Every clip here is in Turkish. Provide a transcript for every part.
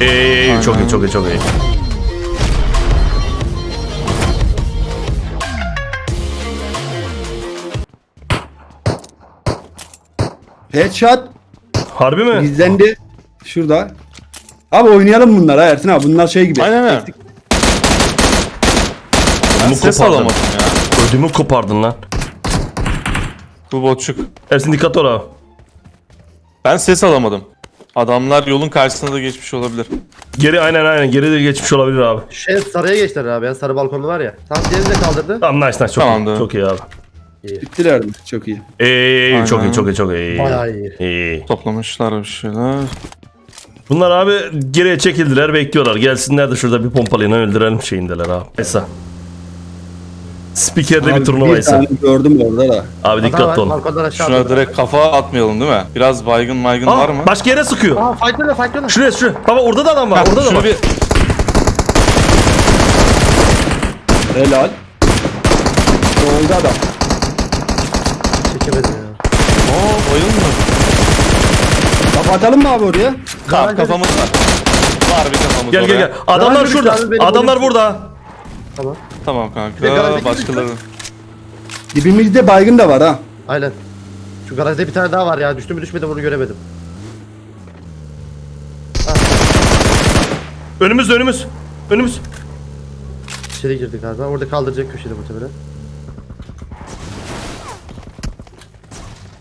Ee, çok iyi çok iyi çok iyi. Headshot Harbi mi? gizlendi. Şurada. Abi oynayalım bunlar ha Ersin abi. Bunlar şey gibi. Aynen öyle. Ben Ödümü ses kopardın. alamadım ya. Ödümü kopardın lan. Bu botçuk. Ersin dikkat ol abi. Ben ses alamadım. Adamlar yolun karşısına da geçmiş olabilir. Geri aynen aynen geri de geçmiş olabilir abi. Şey sarıya geçtiler abi ya sarı balkonlu var ya. Tam diğerini de kaldırdı. Tamam nice nice çok Tamamdır. iyi. Çok iyi abi. Bittiler mi? Çok iyi. Ee, çok iyi çok iyi çok iyi. Bayağı iyi. İyi. Toplamışlar bir şeyler. Bunlar abi geriye çekildiler bekliyorlar. Gelsinler de şurada bir pompalıyla öldürelim şeyindeler abi. Esa. Spiker'de bir Abi, turnuva bir gördüm orada da. Abi dikkatli aşağı Şuna direkt kafa atmayalım değil mi? Biraz baygın maygın var mı? Aa, başka yere sıkıyor. Aa fightlıyorlar fightlıyorlar. Şuraya şuraya. Baba orada da adam var. Ha, orada da var. bir Helal. Oldu adam. Çekemedim ya. Oo oyun mu? Kapatalım mı abi oraya? Tamam kafamız var. Var bir kafamız Gel oraya. gel gel. Adamlar Garajda bir şurada. Adamlar burada. Tamam. Tamam Bir de kanka. Başkaları. Dibimizde baygın da var ha. Aynen. Şu garajda bir tane daha var ya. Düştü mü düşmedi mi onu göremedim. Önümüz önümüz. Önümüz. İçeri girdi galiba. Orada kaldıracak köşede muhtemelen.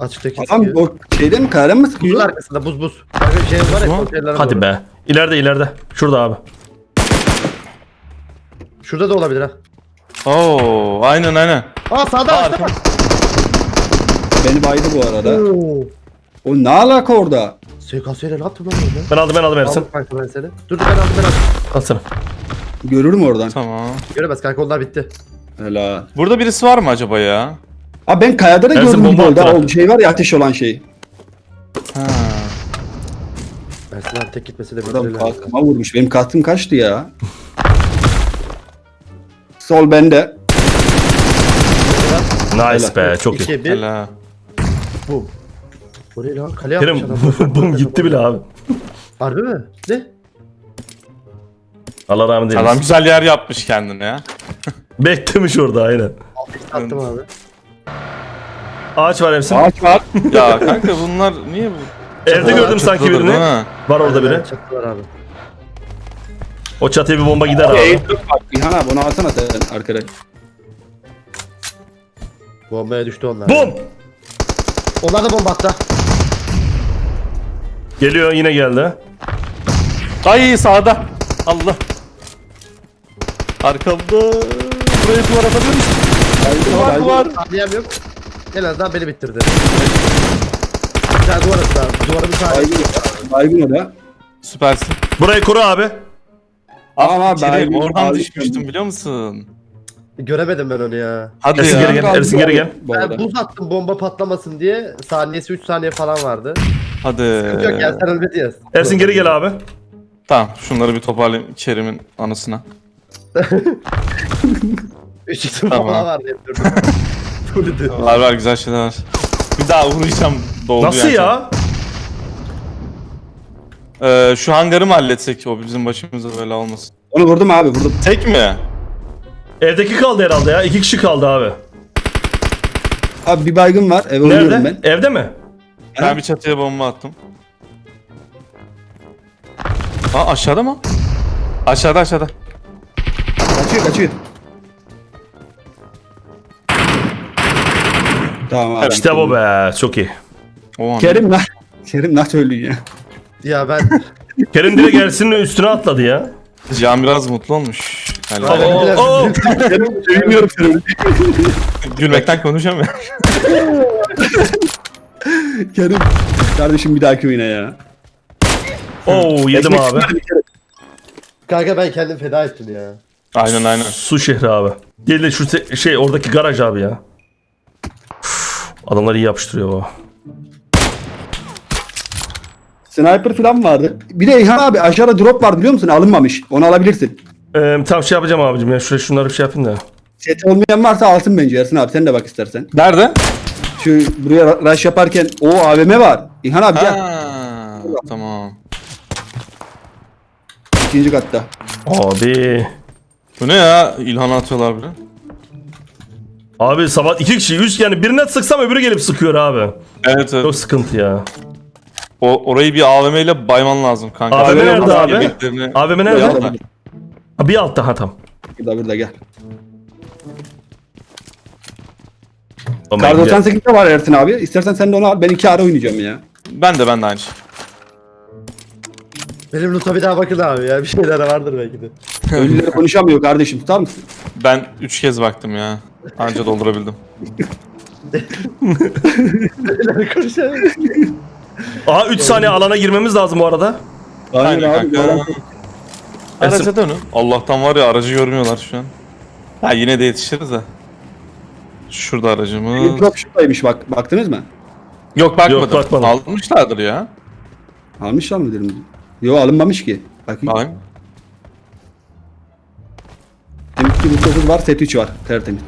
Açıktaki Adam sıkıyor. o şeyden mi kayaren mi Buzun sıkıyor? arkasında buz buz. Kanka bir şey var ya mu? konteynerlere Hadi doğru. be. İleride ileride. Şurada abi. Şurada da olabilir ha. Oo aynen aynen. Aa sağda sağda. Beni baydı bu arada. Oo. O ne alaka orada? SKS ile ne yaptın lan orada? Ben aldım ben aldım Ersin. Aldım kanka ben seni. Dur dur ben aldım ben aldım. Alsana. Görürüm oradan. Tamam. Göremez kanka onlar bitti. Helal. Burada birisi var mı acaba ya? Abi ben kayada da Ersin gördüm bomba bu arada. attılar. O şey var ya ateş olan şey. Ha. Ersin abi tek gitmesi de Adam kalkıma vurmuş. Benim kaskım kaçtı ya. Sol bende. Nice be. Çok iyi. 2 1 Helal. bum. Bu ne lan? Kale yapmış Kerim adam. bum gitti bile abi. Harbi mi? Ne? Allah rahmet eylesin. Adam güzel yer yapmış kendine ya. Beklemiş orada aynen. Attım abi. Ağaç var Ersin. Ağaç var. Ya kanka bunlar niye bu? Evde gördüm sanki birini. değil mi? Var orada biri. Çatı var abi. O çatıya bir bomba gider abi. İlhan abi onu alsana sen arkada. Bombaya düştü onlar. Bum! Onlar da bomba attı. Geliyor yine geldi. Ay sağda. Allah. Arkamda. Buraya duvar atabilir misin? Duvar duvar. Adliyem yok. En azından beni bitirdi. Bir tane duvar abi. Duvarı bir tane. Baygın, baygın o da. Süpersin. Burayı koru abi. Kerim, ben- oradan düşmüştüm biliyor musun? Göremedim ben onu ya. Hadi Ersin ya. geri gel. Ersin geri gel. Bu arada. Ben buz attım bomba patlamasın diye. Saniyesi 3 saniye falan vardı. Hadi. Yok gel sen ölmedi ya. Ersin geri gel abi. Tamam şunları bir toparlayayım Kerim'in anısına. 3 isim Tamam. falan vardı. hep durdum. Fullüdü. Var var güzel şeyler var. Bir daha uğrayacağım doldu Nasıl yani. ya? Ee, şu hangarı mı halletsek o bizim başımıza böyle olmasın. Onu vurdum abi vurdum. Tek mi? Evdeki kaldı herhalde ya. İki kişi kaldı abi. Abi bir baygın var. Eve Nerede? ben. Evde mi? Ben bir çatıya bomba attım. Aa aşağıda mı? Aşağıda aşağıda. Kaçıyor kaçıyor. Tamam abi. İşte bu be. Çok iyi. O an. Kerim lan. Kerim nasıl öldün ya? Ya ben Kerim direkt Ersin'in üstüne atladı ya. Can biraz mutlu olmuş. Yani Oo, oo. Sevmiyorum seni. gülmekten konuşamıyorum. Kerim. Kardeşim bir dahaki oyna ya. Oo yedim abi. kanka ben kendim feda ettim ya. aynen aynen. Su şehri abi. Değil de şu se- şey oradaki garaj abi ya. Üf, Adamlar iyi yapıştırıyor bu. Sniper falan vardı. Bir de İlhan abi aşağıda drop var biliyor musun? Alınmamış. Onu alabilirsin. Ee, tam şey yapacağım abicim ya. Şuraya şunları bir şey yapayım da. Set olmayan varsa alsın bence Ersin abi. Sen de bak istersen. Nerede? Şu buraya rush yaparken o AVM var. İlhan abi gel. Ha, tamam. ikinci katta. Abi. Bu ne ya? İlhan atıyorlar bile. Abi sabah iki kişi üç yani birine sıksam öbürü gelip sıkıyor abi. Evet evet. Çok sıkıntı ya. O, orayı bir AVM ile bayman lazım kanka. AVM nerede abi? yemeklerini- AVM Burada, nerede? Yapma. Ha, bir altta ha tamam. burada, burada gel. Ama Kar gel. 98 de var Ertin abi. İstersen sen de onu al. Ben iki ara oynayacağım ya. Ben de ben de aynı şey. Benim loot'a bir daha bakın abi ya. Bir şeyler vardır belki de. Ölüleri konuşamıyor kardeşim. Tutar mısın? Ben 3 kez baktım ya. Anca doldurabildim. Konuşalım. Aha 3 saniye alana girmemiz lazım bu arada. Aynen Aynen abi. kanka. Araca dönün. Allah'tan var ya aracı görmüyorlar şu an. Ha yine de yetişiriz de. Şurada aracımız. Drop şuradaymış bak. Baktınız mı? Yok bakmadım. Yok, bakmadım. Almışlardır ya. Almışlar mı dedim. Yo alınmamış ki. Bakayım. Bakayım. M2 99 var, set 3 var. Tertemiz.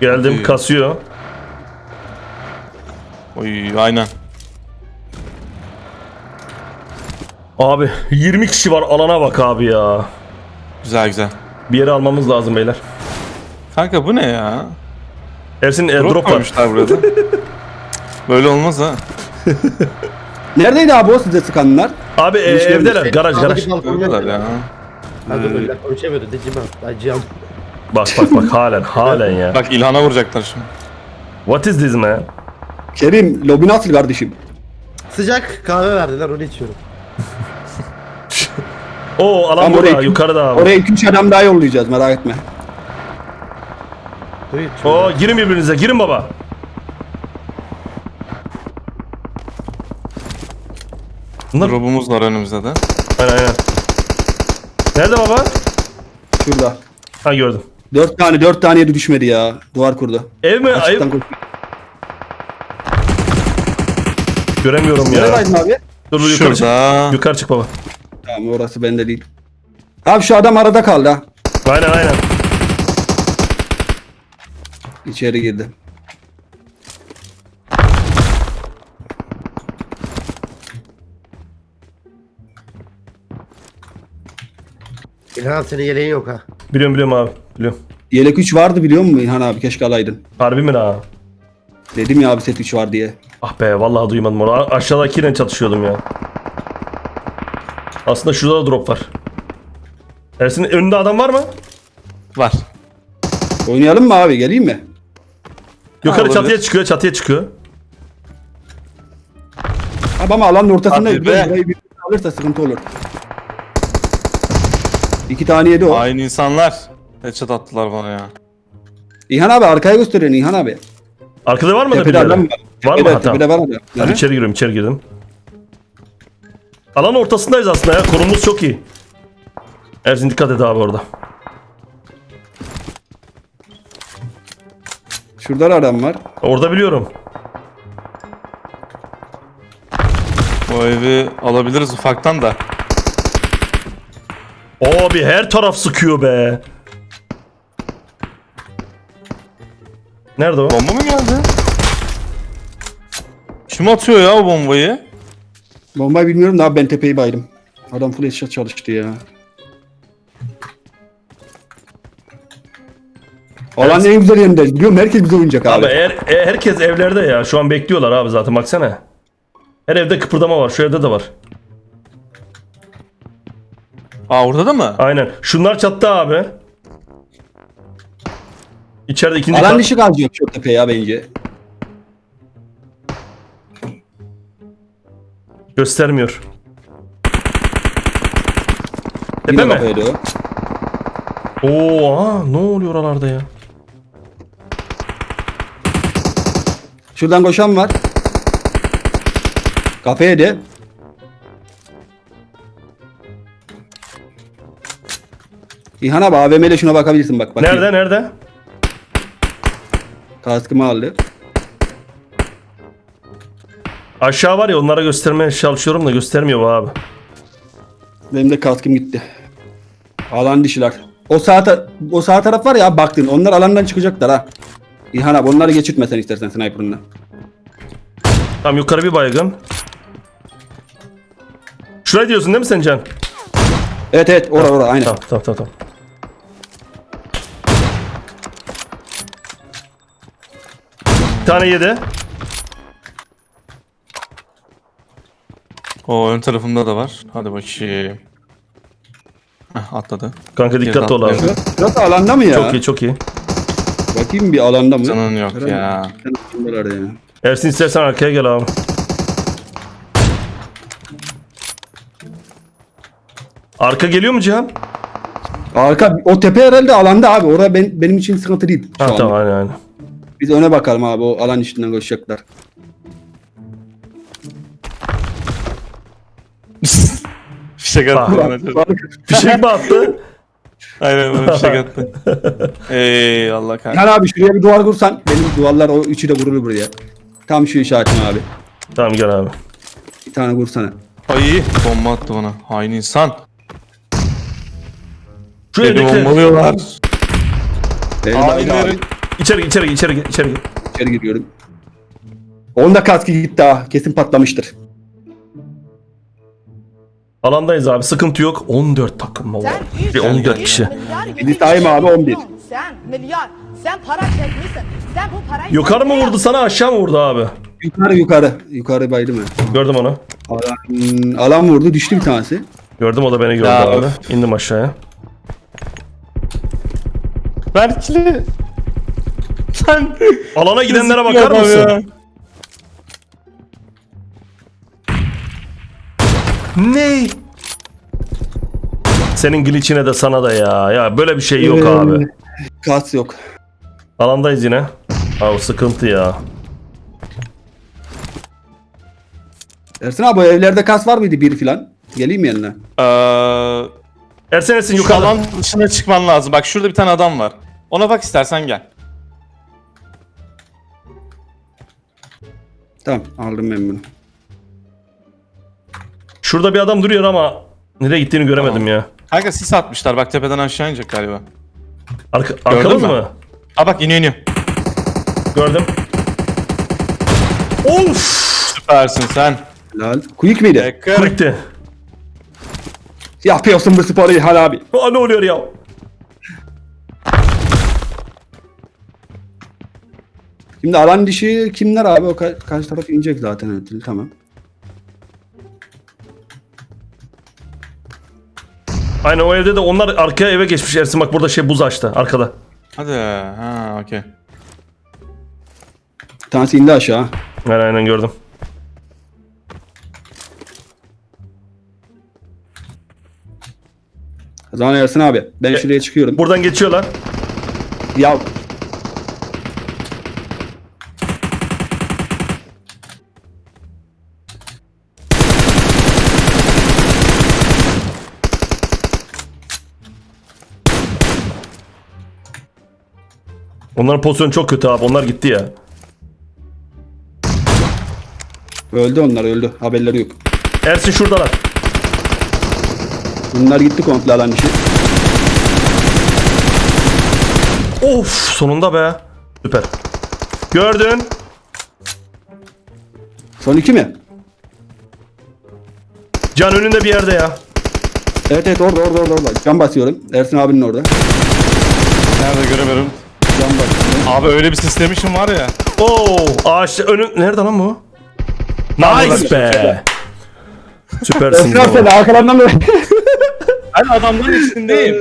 Geldim kasıyor. Oy aynen. Abi 20 kişi var alana bak abi ya. Güzel güzel. Bir yere almamız lazım beyler. Kanka bu ne ya? Ersin e, Drop, var. burada. Böyle olmaz ha. Neredeydi abi o size sıkanlar? Abi e, evdeler garaj garaj. Öyleler ya. Böyle konuşamıyordu. Abi. Acıyam. Bak bak bak halen halen ya. Bak İlhan'a vuracaklar şimdi. What is this man? Kerim, lobi nasıl kardeşim? Sıcak kahve verdiler onu içiyorum. Oo alan Tam burada oraya- yukarıda abi. Oraya 2-3 adam daha yollayacağız merak etme. Duy Oo girin birbirinize girin baba. Bunlar Drop'umuz var önümüzde de. aynen aynen. Nerede baba? Şurada. Ha gördüm. 4 tane 4 taneye de düşmedi ya. Duvar kurdu. Ev mi? Ev Açıktan koş. göremiyorum ya. Neredeydin abi? Dur dur yukarı çık. Şurada. Yukarı çık baba. Tamam orası bende değil. Abi şu adam arada kaldı ha. Aynen aynen. İçeri girdi. İlhan senin yeleğin yok ha. Biliyorum biliyorum abi. Biliyorum. Yelek 3 vardı biliyor musun İlhan abi? Keşke alaydın. Harbi mi la? Dedim ya abi set 3 var diye. Ah be vallahi duymadım onu. A- Aşağıdakiyle çatışıyordum ya. Aslında şurada da drop var. Ersin önünde adam var mı? Var. Oynayalım mı abi? Geleyim mi? Yukarı çatıya çıkıyor, çatıya çıkıyor. Abi ama alanın ortasındayız. Hadi be. burayı bir alırsa sıkıntı olur. İki tane yedi o. Aynı insanlar. Headshot attılar bana ya. İlhan abi arkaya gösteriyorsun İlhan abi. Arkada var mı da Tepede birileri? adam var. Var mı? Tepede, Ha, tamam. tepede var adam. Hadi içeri giriyorum, içeri girdim. Alan ortasındayız aslında ya. Konumumuz çok iyi. Ersin dikkat et abi orada. Şurada da adam var. Orada biliyorum. O evi alabiliriz ufaktan da. Abi her taraf sıkıyor be. Nerede o? Bomba mı geldi? Kim atıyor ya o bombayı? Bombayı bilmiyorum da abi ben tepeyi baydım. Adam full headshot çalıştı ya. Alanın en güzel yerindeyiz. Biliyorum herkes bize oynayacak abi. Abi eğer, e, herkes evlerde ya. Şu an bekliyorlar abi zaten baksana. Her evde kıpırdama var. Şu evde de var. Aa orada da mı? Aynen. Şunlar çattı abi. İçeride ikinci Alan kat. dışı kalacak çok tepe ya bence. Göstermiyor. Tepe mi? kafaydı. Oo, aa, ne oluyor oralarda ya? Şuradan koşan var. Kafeye de. İlhan abi AVM ile şuna bakabilirsin bak. bakayım. Nerede nerede? Kaskımı aldı. Aşağı var ya onlara göstermeye çalışıyorum da göstermiyor bu abi. Benim de kaskım gitti. Alan dişiler. O sağ, ta- o sağ taraf var ya baktın onlar alandan çıkacaklar ha. İlhan abi onları geçirtme sen istersen sniper'ından. Tamam yukarı bir baygın. Şuraya diyorsun değil mi sen Can? Evet evet ora ora aynen. Tamam tamam tamam. tamam. Bir tane yedi. O ön tarafımda da var. Hadi bakayım. Heh, atladı. Kanka dikkatli ol abi. Burası alanda mı ya? Çok iyi çok iyi. Bakayım bir alanda mı? Canın yok Herhalde. ya. Sen kimler arada ya? Ersin istersen arkaya gel abi. Arka geliyor mu Cihan? Arka o tepe herhalde alanda abi. Orada ben, benim için sıkıntı değil. Şu Ha anda. tamam aynen aynen. Biz öne bakalım abi. O alan içinden koşacaklar. Fişek attı. Fişek mi attı? Aynen bana fişek attı. Ey Allah kahretsin. Yani abi şuraya bir duvar kursan. Benim duvarlar o üçü de vurulur buraya. Tam şu işaretim abi. tamam gel abi. Bir tane vursana. Ay bomba attı bana. Hain insan. Şu Beni evdeki. bombalıyorlar. Benim abi, Hainlerin. İçeri içeri içeri içeri. içeri giriyorum. Onda kaskı gitti ha. Kesin patlamıştır. Alandayız abi sıkıntı yok. 14 takım valla. Sen Bir 14 kişi. Bir sayma abi, 11. Sen milyar. Sen para çekmişsin. Sen bu parayı... Yukarı mı vurdu sana aşağı mı vurdu abi? Yukarı yukarı. Yukarı baydı mı? Gördüm onu. Alan, alan vurdu düştü bir tanesi. Gördüm o da beni gördü Ya, abi. öf. İndim aşağıya. Berkli. Sen. Alana gidenlere bakar mısın? Ya. Ne? Senin glitch'ine de sana da ya. Ya böyle bir şey yok Ee, abi. Kas yok. Alandayız yine. Abi sıkıntı ya. Ersin abi o evlerde kas var mıydı bir filan? Geleyim mi yanına? Ee, Ersen Ersin şu yukarıda. alan dışına çıkman lazım. Bak şurada bir tane adam var. Ona bak istersen gel. Tamam aldım ben bunu. Şurada bir adam duruyor ama nereye gittiğini göremedim Tamam. ya. Kanka sis atmışlar. Bak tepeden aşağı inecek galiba. Arka, arkamız mü? mı? Aa bak iniyor iniyor. Gördüm. Of! Süpersin sen. Helal. Quick miydi? Tekrar. Quick'ti. Yapıyorsun bu sporu İlhan abi. Aa, ne oluyor ya? Şimdi alan dışı kimler abi? O ka- karşı taraf inecek zaten. Evet, tamam. Aynen o evde de onlar arkaya eve geçmiş Ersin bak burada şey buz açtı arkada. Hadi. Ha okey. Bir tanesi indi aşağı. Aynen aynen gördüm. Zaman Ersin abi. Ben şuraya çıkıyorum. Buradan geçiyorlar. Ya Onların pozisyonu çok kötü abi. Onlar gitti ya. öldü onlar öldü. Haberleri yok. Ersin şuradalar. Bunlar gitti komple alan dışı. Of sonunda be. Süper. Gördün. Son iki mi? Can önünde bir yerde ya. Evet evet orada orada orada orada. Can basıyorum. Ersin abinin orada. Nerede göremiyorum. Can basıyorum. Abi öyle bir sistemişim var ya. Oo ağaç önün nerede lan bu? Nice be. Süpersin. Sen baba. arkalarından mı? Ben adamların içindeyim.